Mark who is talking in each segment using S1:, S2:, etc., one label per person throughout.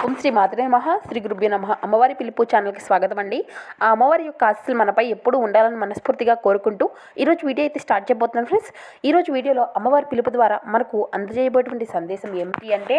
S1: ఓం శ్రీ మాతృ నమః. శ్రీ గురుభ్యో నమ. అమ్మవారి పిలుపు ఛానల్కి స్వాగతం అండి. ఆ అమ్మవారి యొక్క ఆశీస్సులు మనపై ఎప్పుడూ ఉండాలని మనస్ఫూర్తిగా కోరుకుంటూ ఈరోజు వీడియో అయితే స్టార్ట్ చేయబోతున్నాను ఫ్రెండ్స్. ఈరోజు వీడియోలో అమ్మవారి పిలుపు ద్వారా మనకు అందజేయబోయేటువంటి సందేశం ఏమిటి అంటే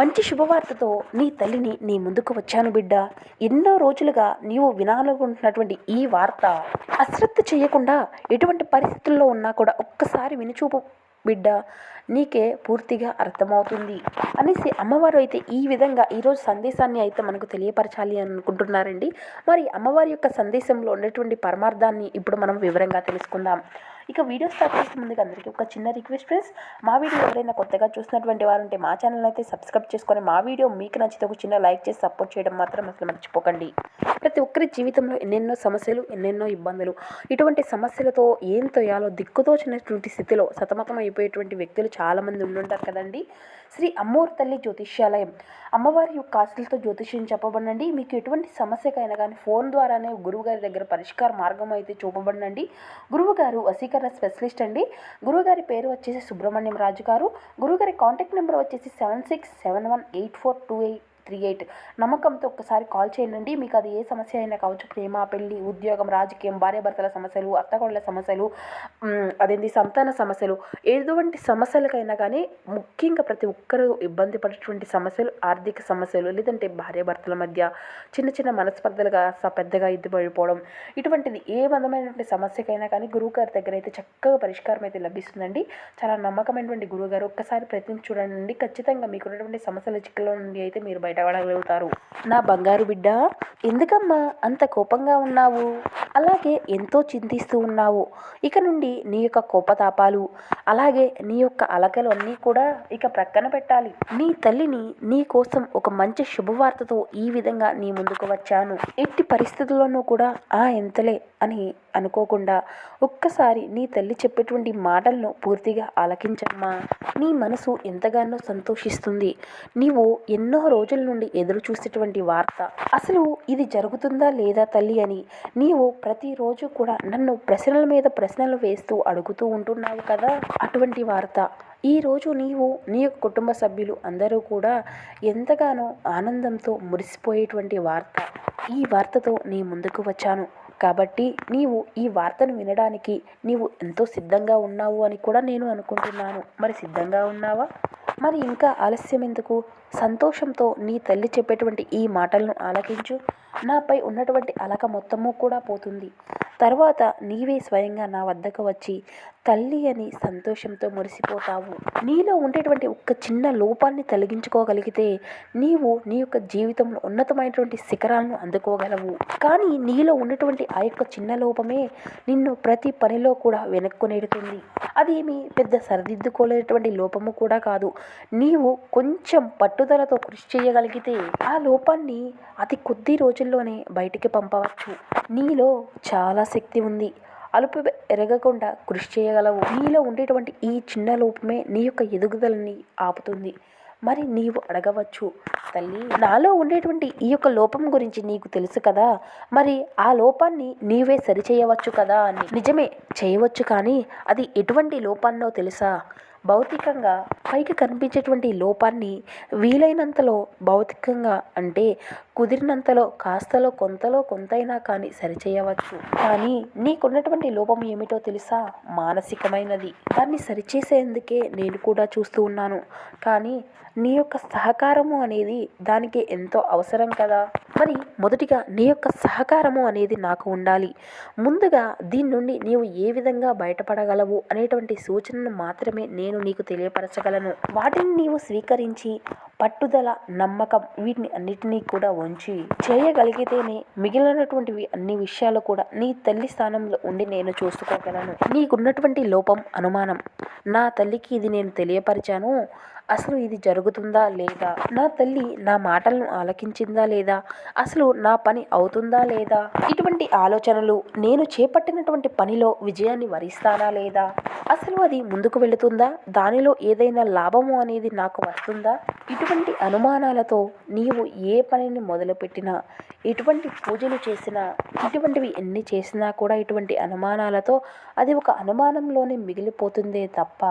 S1: మంచి శుభవార్తతో నీ తల్లిని నీ ముందుకు వచ్చాను బిడ్డ. ఎన్నో రోజులుగా నీవు వినాలనుకుంటున్నటువంటి ఈ వార్త అశ్రద్ధ చేయకుండా ఎటువంటి పరిస్థితుల్లో ఉన్నా కూడా ఒక్కసారి వినిచూపు బిడ్డ. నీకే పూర్తిగా అర్థమవుతుంది అనేసి అమ్మవారు అయితే ఈ విధంగా ఈరోజు సందేశాన్ని అయితే మనకు తెలియపరచాలి అని అనుకుంటున్నారండి. మరి అమ్మవారి యొక్క సందేశంలో ఉన్నటువంటి పరమార్థాన్ని ఇప్పుడు మనం వివరంగా తెలుసుకుందాం. ఇక వీడియో స్టార్ట్ చేసే ముందుగా అందరికీ ఒక చిన్న రిక్వెస్ట్ ఫ్రెండ్స్. మా వీడియో ఎవరైనా కొత్తగా చూసినటువంటి వారు ఉంటే మా ఛానల్ అయితే సబ్స్క్రైబ్ చేసుకొని మా వీడియో మీకు నచ్చితే ఒక చిన్న లైక్ చేసి సపోర్ట్ చేయడం మాత్రం అసలు మర్చిపోకండి. ప్రతి ఒక్కరి జీవితంలో ఎన్నెన్నో సమస్యలు ఎన్నెన్నో ఇబ్బందులు ఇటువంటి సమస్యలతో ఏం తోయాలో దిక్కుతోచినటువంటి స్థితిలో సతమతం అయిపోయేటువంటి వ్యక్తులు చాలామంది ఉండుంటారు కదండి. శ్రీ అమ్మోరు తల్లి జ్యోతిష్యాలయం. అమ్మవారి యొక్క ఆశలతో జ్యోతిష్యం చెప్పబడినండి. మీకు ఎటువంటి సమస్యకైనా కానీ ఫోన్ ద్వారానే గురువుగారి దగ్గర పరిష్కార మార్గం అయితే చూపబడినండి. గురువుగారు వసీకరణ స్పెషలిస్ట్ అండి. గురువుగారి పేరు వచ్చేసి సుబ్రహ్మణ్యం రాజు గారు గురువుగారి కాంటాక్ట్ నెంబర్ వచ్చేసి seven six seven one eight four two eight three eight నమ్మకంతో ఒక్కసారి కాల్ చేయండి. మీకు అది ఏ సమస్య అయినా కావచ్చు ప్రేమ పెళ్ళి ఉద్యోగం రాజకీయం భార్యాభర్తల సమస్యలు అత్తగోళ్ళ సమస్యలు అదేంటి సంతాన సమస్యలు ఎటువంటి సమస్యలకైనా కానీ ముఖ్యంగా ప్రతి ఒక్కరూ ఇబ్బంది పడేటువంటి సమస్యలు ఆర్థిక సమస్యలు లేదంటే భార్యాభర్తల మధ్య చిన్న చిన్న మనస్పర్ధలుగా పెద్దగా ఇద్దుపడిపోవడం ఇటువంటిది ఏ విధమైనటువంటి సమస్యకైనా కానీ గురువు గారి దగ్గర అయితే చక్కగా పరిష్కారం అయితే లభిస్తుందండి. చాలా నమ్మకమైనటువంటి గురువు గారు ఒక్కసారి ప్రయత్నం చూడండి. ఖచ్చితంగా మీకు ఉన్నటువంటి సమస్యల చిక్కులో నుండి అయితే మీరు బయట బయటపడగలుగుతారు నా బంగారు బిడ్డ ఎందుకమ్మా అంత కోపంగా ఉన్నావు? అలాగే ఎంతో చింతిస్తూ ఉన్నావు. ఇక నుండి నీ యొక్క కోపతాపాలు అలాగే నీ యొక్క అలకలు అన్నీ కూడా ఇక ప్రక్కన పెట్టాలి. నీ తల్లిని నీ కోసం ఒక మంచి శుభవార్తతో ఈ విధంగా నీ ముందుకు వచ్చాను. ఎట్టి పరిస్థితుల్లోనూ కూడా ఆ ఎంతలే అని అనుకోకుండా ఒక్కసారి నీ తల్లి చెప్పేటువంటి మాటలను పూర్తిగా ఆలకించమ్మా. నీ మనసు ఎంతగానో సంతోషిస్తుంది. నీవు ఎన్నో రోజుల నుండి ఎదురు చూసేటువంటి వార్త. అసలు ఇది జరుగుతుందా లేదా తల్లి అని నీవు ప్రతిరోజు కూడా నన్ను ప్రశ్నల మీద ప్రశ్నలు వేస్తూ అడుగుతూ ఉంటున్నావు కదా? అటువంటి వార్త. ఈరోజు నీవు నీ యొక్క కుటుంబ సభ్యులు అందరూ కూడా ఎంతగానో ఆనందంతో మురిసిపోయేటువంటి వార్త. ఈ వార్తతో నీ ముందుకు వచ్చాను. కాబట్టి నీవు ఈ వార్తను వినడానికి నీవు ఎంతో సిద్ధంగా ఉన్నావు అని కూడా నేను అనుకుంటున్నాను. మరి సిద్ధంగా ఉన్నావా? మరి ఇంకా ఆలస్యం ఎందుకు? సంతోషంతో నీ తల్లి చెప్పేటువంటి ఈ మాటలను ఆలకించు. నాపై ఉన్నటువంటి అలక మొత్తము కూడా పోతుంది. తర్వాత నీవే స్వయంగా నా వద్దకు వచ్చి తల్లి అని సంతోషంతో మురిసిపోతావు. నీలో ఉండేటువంటి ఒక్క చిన్న లోపాన్ని తొలగించుకోగలిగితే నీవు నీ యొక్క జీవితంలో ఉన్నతమైనటువంటి శిఖరాలను అందుకోగలవు. కానీ నీలో ఉన్నటువంటి ఆ యొక్క చిన్న లోపమే నిన్ను ప్రతి పనిలో కూడా వెనక్కు నెడుతుంది. అదేమి పెద్ద సరిదిద్దుకోలేనటువంటి లోపము కూడా కాదు. నీవు కొంచెం పట్టుదలతో కృషి చేయగలిగితే ఆ లోపాన్ని అతి కొద్ది రోజుల్లోనే బయటికి పంపవచ్చు. నీలో చాలా శక్తి ఉంది. అలుపు ఎరగకుండా కృషి చేయగలవు. నీలో ఉండేటువంటి ఈ చిన్న లోపమే నీ యొక్క ఎదుగుదలని ఆపుతుంది. మరి నీవు అడగవచ్చు తల్లి నాలో ఉండేటువంటి ఈ యొక్క లోపం గురించి నీకు తెలుసు కదా? మరి ఆ లోపాన్ని నీవే సరిచేయవచ్చు కదా? అని. నిజమే చేయవచ్చు కానీ అది ఎటువంటి లోపాన్నో తెలుసా? భౌతికంగా పైకి కనిపించేటువంటి లోపాన్ని వీలైనంతలో భౌతికంగా అంటే కుదిరినంతలో కాస్తలో కొంతలో కొంతైనా కానీ సరిచేయవచ్చు. కానీ నీకున్నటువంటి లోపం ఏమిటో తెలుసా? మానసికమైనది. దాన్ని సరిచేసేందుకే నేను కూడా చూస్తూ ఉన్నాను. కానీ నీ యొక్క సహకారము అనేది దానికి ఎంతో అవసరం కదా? మరి మొదటిగా నీ యొక్క సహకారము అనేది నాకు ఉండాలి. ముందుగా దీని నుండి నీవు ఏ విధంగా బయటపడగలవు అనేటువంటి సూచనను మాత్రమే నేను నీకు తెలియపరచగలను. వాటిని నీవు స్వీకరించి పట్టుదల నమ్మకం వీటిని అన్నిటినీ కూడా ఉంచి చేయగలిగితేనే మిగిలినటువంటివి అన్ని విషయాలు కూడా నీ తల్లి స్థానంలో ఉండి నేను చూసుకోగలను. నీకున్నటువంటి లోపం అనుమానం. నా తల్లికి ఇది నేను తెలియపరిచాను. అసలు ఇది జరుగుతుందా లేదా? నా తల్లి నా మాటలను ఆలకించిందా లేదా? అసలు నా పని అవుతుందా లేదా? ఇటువంటి ఆలోచనలు నేను చేపట్టినటువంటి పనిలో విజయాన్ని వరిస్తానా లేదా? అసలు అది ముందుకు వెళుతుందా? దానిలో ఏదైనా లాభము అనేది నాకు వస్తుందా? ఇటువంటి అనుమానాలతో నీవు ఏ పనిని మొదలుపెట్టినా ఎటువంటి పూజలు చేసినా ఇటువంటివి ఎన్ని చేసినా కూడా ఇటువంటి అనుమానాలతో అది ఒక అనుమానంలోనే మిగిలిపోతుందే తప్ప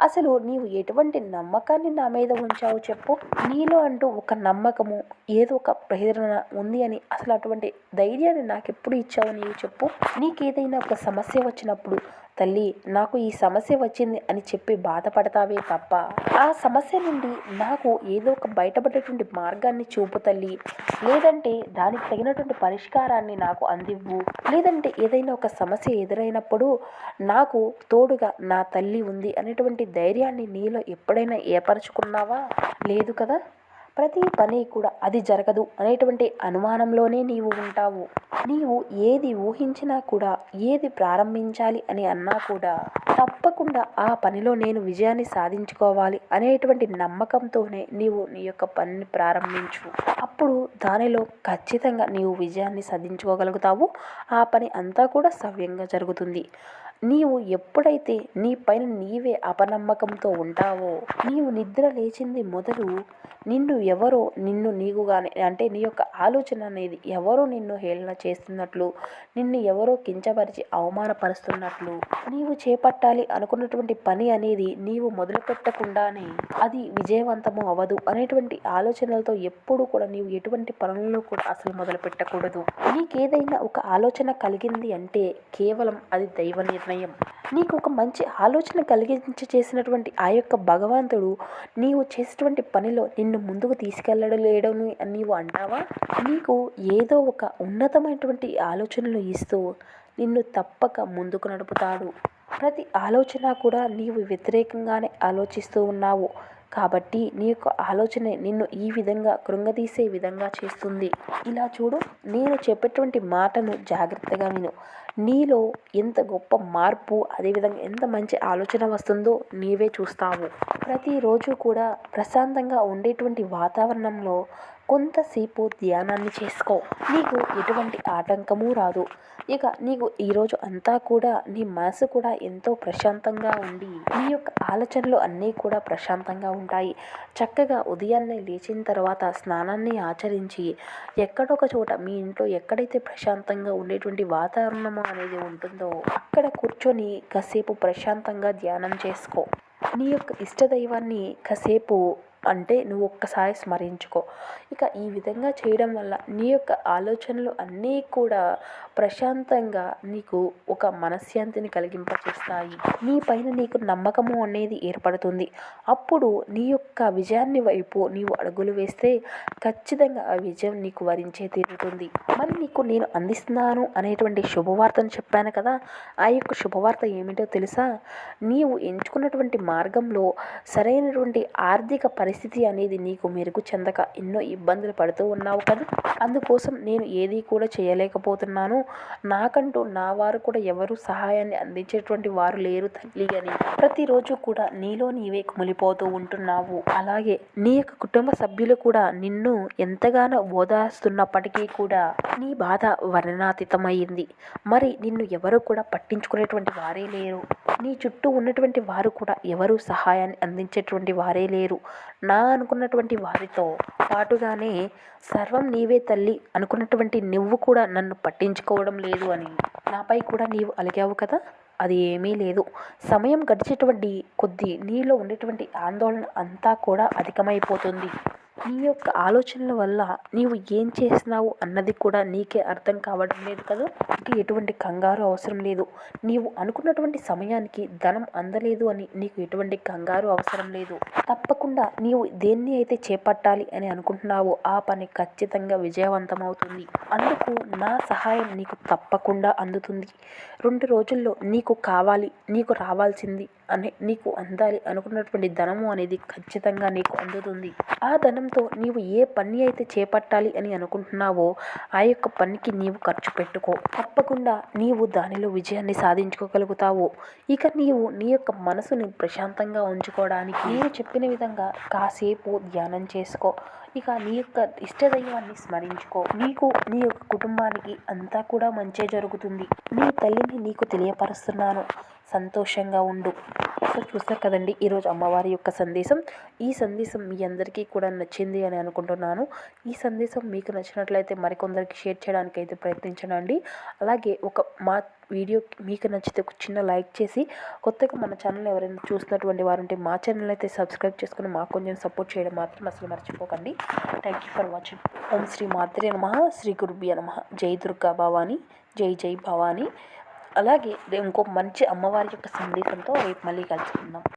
S1: అసలు నీవు ఎటువంటి నమ్మకాన్ని నా మీద ఉంచావు చెప్పు. నీలో అంటూ ఒక నమ్మకము ఏదో ఒక ప్రేరణ ఉంది అని అసలు అటువంటి ధైర్యాన్ని నాకు ఎప్పుడు ఇచ్చావు నీవు చెప్పు. నీకేదైనా ఒక సమస్య వచ్చినప్పుడు తల్లి నాకు ఈ సమస్య వచ్చింది అని చెప్పి బాధపడతావే తప్ప. ఆ సమస్య నుండి నాకు ఏదో ఒక బయటపడేటువంటి మార్గాన్ని చూపు తల్లి. లేదంటే దానికి తగినటువంటి పరిష్కారాన్ని నాకు అందివ్వు. లేదంటే ఏదైనా ఒక సమస్య ఎదురైనప్పుడు నాకు తోడుగా నా తల్లి ఉంది అనేటువంటి ధైర్యాన్ని నీలో ఎప్పుడైనా ఏర్పరచుకున్నావా? లేదు కదా? ప్రతి పని కూడా అది జరగదు అనేటువంటి అనుమానంలోనే నీవు ఉంటావు. నీవు ఏది ఊహించినా కూడా ఏది ప్రారంభించాలి అని అన్నా కూడా తప్పకుండా ఆ పనిలో నేను విజయాన్ని సాధించుకోవాలి అనేటువంటి నమ్మకంతోనే నీవు నీ యొక్క పనిని ప్రారంభించు. అప్పుడు దానిలో ఖచ్చితంగా నీవు విజయాన్ని సాధించుకోగలుగుతావు. ఆ పని అంతా కూడా సవ్యంగా జరుగుతుంది. నీవు ఎప్పుడైతే నీ పైన నీవే అపనమ్మకంతో ఉంటావో నీవు నిద్ర లేచింది మొదలు నిన్ను ఎవరో నిన్ను నీకుగానే అంటే నీ యొక్క ఆలోచన అనేది ఎవరో నిన్ను హేళన చేస్తున్నట్లు నిన్ను ఎవరో కించపరిచి అవమానపరుస్తున్నట్లు నీవు చేపట్టాలి అనుకున్నటువంటి పని అనేది నీవు మొదలు పెట్టకుండానే అది విజయవంతము అవ్వదు అనేటువంటి ఆలోచనలతో ఎప్పుడు కూడా నీవు ఎటువంటి పనులను కూడా అసలు మొదలు పెట్టకూడదు నీకేదైనా ఒక ఆలోచన కలిగింది అంటే కేవలం అది దైవ నిర్ణయం. నీకు ఒక మంచి ఆలోచన కలిగించి చేసినటువంటి ఆ యొక్క భగవంతుడు నీవు చేసేటువంటి పనిలో నిన్ను ముందుకు తీసుకెళ్ళడం లేడం నీవు అంటావా? నీకు ఏదో ఒక ఉన్నతమైనటువంటి ఆలోచనలు ఇస్తూ నిన్ను తప్పక ముందుకు నడుపుతాడు. ప్రతి ఆలోచన కూడా నీవు వ్యతిరేకంగానే ఆలోచిస్తూ ఉన్నావు. కాబట్టి నీ యొక్క ఆలోచన నిన్ను ఈ విధంగా కృంగదీసే విధంగా చేస్తుంది. ఇలా చూడు నేను చెప్పేటువంటి మాటను జాగ్రత్తగా విను. నీలో ఎంత గొప్ప మార్పు అదేవిధంగా ఎంత మంచి ఆలోచన వస్తుందో నీవే చూస్తావు. ప్రతిరోజు కూడా ప్రశాంతంగా ఉండేటువంటి వాతావరణంలో కొంతసేపు ధ్యానాన్ని చేసుకో. నీకు ఎటువంటి ఆటంకము రాదు. ఇక నీకు ఈరోజు అంతా కూడా నీ మనసు కూడా ఎంతో ప్రశాంతంగా ఉండి నీ యొక్క ఆలోచనలు అన్నీ కూడా ప్రశాంతంగా ఉంటాయి. చక్కగా ఉదయాన్నే లేచిన తర్వాత స్నానాన్ని ఆచరించి ఎక్కడొక చోట మీ ఇంట్లో ఎక్కడైతే ప్రశాంతంగా ఉండేటువంటి అనేది ఉంటుందో అక్కడ కూర్చొని కాసేపు ప్రశాంతంగా ధ్యానం చేసుకో. నీ యొక్క ఇష్టదైవాన్ని కాసేపు అంటే నువ్వు ఒక్కసారి స్మరించుకో. ఇక ఈ విధంగా చేయడం వల్ల నీ యొక్క ఆలోచనలు అన్నీ కూడా ప్రశాంతంగా నీకు ఒక మనశ్శాంతిని కలిగింపచేస్తాయి. నీ పైన నీకు నమ్మకము అనేది ఏర్పడుతుంది. అప్పుడు నీ యొక్క విజయాన్ని వైపు నీవు అడుగులు వేస్తే ఖచ్చితంగా ఆ విజయం నీకు వరించే తీరుతుంది. మరి నీకు నేను అందిస్తున్నాను అనేటువంటి శుభవార్తను చెప్పాను కదా ఆ యొక్క శుభవార్త ఏమిటో తెలుసా? నీవు ఎంచుకున్నటువంటి మార్గంలో సరైనటువంటి ఆర్థిక పరిస్థితి అనేది నీకు మెరుగు చెందక ఎన్నో ఇబ్బందులు పడుతూ ఉన్నావు కదా? అందుకోసం నేను ఏది కూడా చేయలేకపోతున్నాను. నాకంటూ నా వారు కూడా ఎవరు సహాయాన్ని అందించేటువంటి వారు లేరు తల్లి అని. ప్రతిరోజు కూడా నీలో నీవే కుమిలిపోతూ ఉంటున్నావు. అలాగే నీ యొక్క కుటుంబ సభ్యులు కూడా నిన్ను ఎంతగానో ఓదాస్తున్నప్పటికీ కూడా నీ బాధ వర్ణనాతీతమైంది. మరి నిన్ను ఎవరు కూడా పట్టించుకునేటువంటి వారే లేరు. నీ చుట్టూ ఉన్నటువంటి వారు కూడా ఎవరు సహాయాన్ని అందించేటువంటి వారే లేరు. నా అనుకున్నటువంటి వారితో పాటుగానే సర్వం నీవే తల్లి అనుకున్నటువంటి నువ్వు కూడా నన్ను పట్టించుకోవడం లేదు అని నాపై కూడా నీవు అలిగావు కదా? అది ఏమీ లేదు. సమయం గడిచేటువంటి కొద్దీ నీలో ఉండేటువంటి ఆందోళన అంతా కూడా అధికమైపోతుంది. నీ యొక్క ఆలోచనల వల్ల నీవు ఏం చేసినావు అన్నది కూడా నీకే అర్థం కావడం లేదు కదా? నీకు ఎటువంటి కంగారు అవసరం లేదు. నీవు అనుకున్నటువంటి సమయానికి ధనం అందలేదు అని నీకు ఎటువంటి కంగారు అవసరం లేదు. తప్పకుండా నీవు దేన్ని అయితే చేపట్టాలి అని అనుకుంటున్నావో ఆ పని ఖచ్చితంగా విజయవంతం అవుతుంది అందుకు నా సహాయం నీకు తప్పకుండా అందుతుంది. రెండు రోజుల్లో నీకు కావాలి నీకు రావాల్సింది అని నీకు అందాలి అనుకున్నటువంటి ధనము అనేది ఖచ్చితంగా నీకు అందుతుంది. ఆ ధనం ధనంతో నీవు ఏ పని అయితే చేపట్టాలి అని అనుకుంటున్నావో ఆ యొక్క పనికి నీవు ఖర్చు పెట్టుకో. తప్పకుండా నీవు దానిలో విజయాన్ని సాధించుకోగలుగుతావు. ఇక నీవు నీ యొక్క మనసుని ప్రశాంతంగా ఉంచుకోవడానికి నేను చెప్పిన విధంగా కాసేపు ధ్యానం చేసుకో. ఇక నీ యొక్క ఇష్టదైవాన్ని స్మరించుకో. నీకు నీ యొక్క కుటుంబానికి అంతా కూడా మంచే జరుగుతుంది. నీ తల్లిని నీకు తెలియపరుస్తున్నాను. సంతోషంగా ఉండు. సో చూస్తారు కదండి ఈరోజు అమ్మవారి యొక్క సందేశం. ఈ సందేశం మీ అందరికీ కూడా నచ్చింది అని అనుకుంటున్నాను. ఈ సందేశం మీకు నచ్చినట్లయితే మరికొందరికి షేర్ చేయడానికి అయితే ప్రయత్నించండి. అలాగే ఒక మా వీడియో మీకు నచ్చితే ఒక చిన్న లైక్ చేసి కొత్తగా మన ఛానల్ ఎవరైనా చూసినటువంటి వారు ఉంటే మా ఛానల్ అయితే సబ్స్క్రైబ్ చేసుకుని మాకు కొంచెం సపోర్ట్ చేయడం మాత్రం అసలు మర్చిపోకండి. థ్యాంక్ యూ ఫర్ వాచింగ్ ఓం శ్రీ మాత్రే నమ. శ్రీ గురుబి నమ. జై దుర్గా భవాని. జై జై భవాని. అలాగే ఇంకో మంచి అమ్మవారి యొక్క సందేశంతో రేపు మళ్ళీ కలుసుకుందాం.